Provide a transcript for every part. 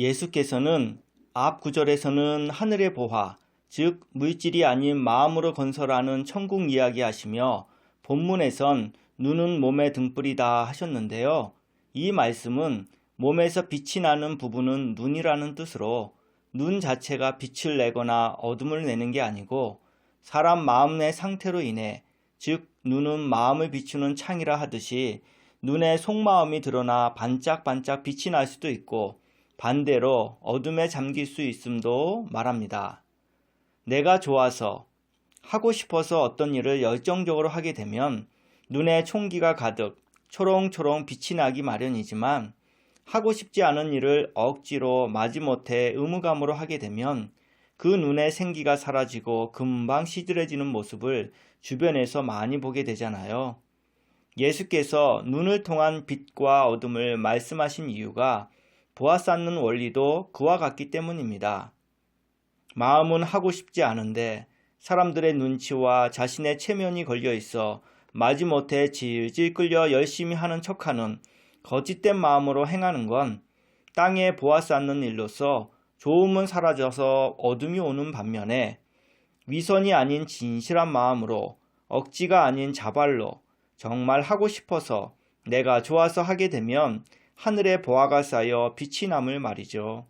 예수께서는 앞 구절에서는 하늘의 보화, 즉 물질이 아닌 마음으로 건설하는 천국 이야기 하시며 본문에선 눈은 몸의 등불이다 하셨는데요. 이 말씀은 몸에서 빛이 나는 부분은 눈이라는 뜻으로 눈 자체가 빛을 내거나 어둠을 내는 게 아니고 사람 마음의 상태로 인해 즉 눈은 마음을 비추는 창이라 하듯이 눈에 속마음이 드러나 반짝반짝 빛이 날 수도 있고 반대로 어둠에 잠길 수 있음도 말합니다. 내가 좋아서 하고 싶어서 어떤 일을 열정적으로 하게 되면 눈에 총기가 가득 초롱초롱 빛이 나기 마련이지만 하고 싶지 않은 일을 억지로 마지못해 의무감으로 하게 되면 그 눈에 생기가 사라지고 금방 시들해지는 모습을 주변에서 많이 보게 되잖아요. 예수께서 눈을 통한 빛과 어둠을 말씀하신 이유가 보아 쌓는 원리도 그와 같기 때문입니다. 마음은 하고 싶지 않은데 사람들의 눈치와 자신의 체면이 걸려 있어 마지못해 질질 끌려 열심히 하는 척하는 거짓된 마음으로 행하는 건 땅에 보아 쌓는 일로서 좋음은 사라져서 어둠이 오는 반면에 위선이 아닌 진실한 마음으로 억지가 아닌 자발로 정말 하고 싶어서 내가 좋아서 하게 되면 하늘에 보아가 쌓여 빛이 남을 말이죠.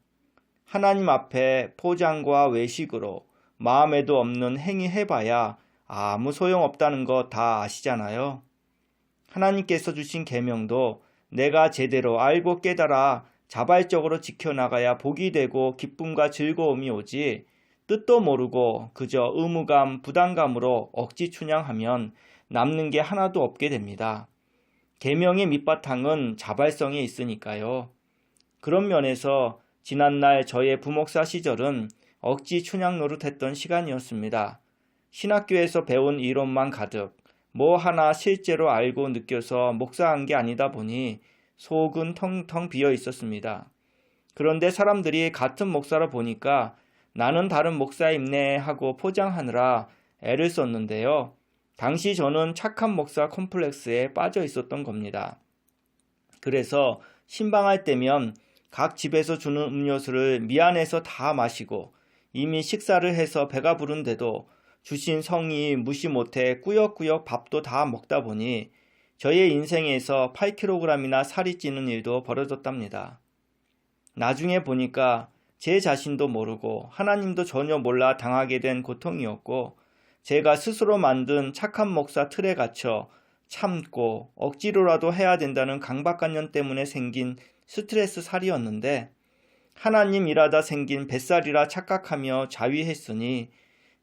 하나님 앞에 포장과 외식으로 마음에도 없는 행위 해봐야 아무 소용 없다는 거 다 아시잖아요. 하나님께서 주신 계명도 내가 제대로 알고 깨달아 자발적으로 지켜나가야 복이 되고 기쁨과 즐거움이 오지 뜻도 모르고 그저 의무감, 부담감으로 억지 춘향하면 남는 게 하나도 없게 됩니다. 계명의 밑바탕은 자발성이 있으니까요. 그런 면에서 지난날 저의 부목사 시절은 억지 춘향 노릇했던 시간이었습니다. 신학교에서 배운 이론만 가득 뭐 하나 실제로 알고 느껴서 목사한 게 아니다 보니 속은 텅텅 비어 있었습니다. 그런데 사람들이 같은 목사로 보니까 나는 다른 목사임네 하고 포장하느라 애를 썼는데요. 당시 저는 착한 목사 콤플렉스에 빠져 있었던 겁니다. 그래서 신방할 때면 각 집에서 주는 음료수를 미안해서 다 마시고 이미 식사를 해서 배가 부른데도 주신 성이 무시 못해 꾸역꾸역 밥도 다 먹다 보니 저의 인생에서 8kg이나 살이 찌는 일도 벌어졌답니다. 나중에 보니까 제 자신도 모르고 하나님도 전혀 몰라 당하게 된 고통이었고 제가 스스로 만든 착한 목사 틀에 갇혀 참고 억지로라도 해야 된다는 강박관념 때문에 생긴 스트레스 살이었는데 하나님 일하다 생긴 뱃살이라 착각하며 자위했으니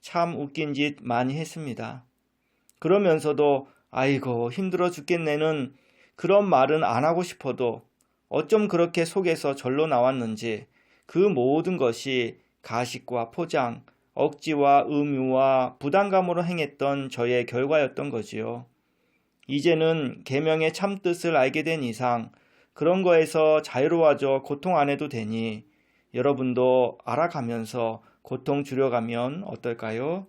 참 웃긴 짓 많이 했습니다. 그러면서도 아이고 힘들어 죽겠네는 그런 말은 안 하고 싶어도 어쩜 그렇게 속에서 절로 나왔는지 그 모든 것이 가식과 포장, 억지와 의무와 부담감으로 행했던 저의 결과였던 거지요. 이제는 계명의 참뜻을 알게 된 이상 그런 거에서 자유로워져 고통 안 해도 되니 여러분도 알아가면서 고통 줄여가면 어떨까요?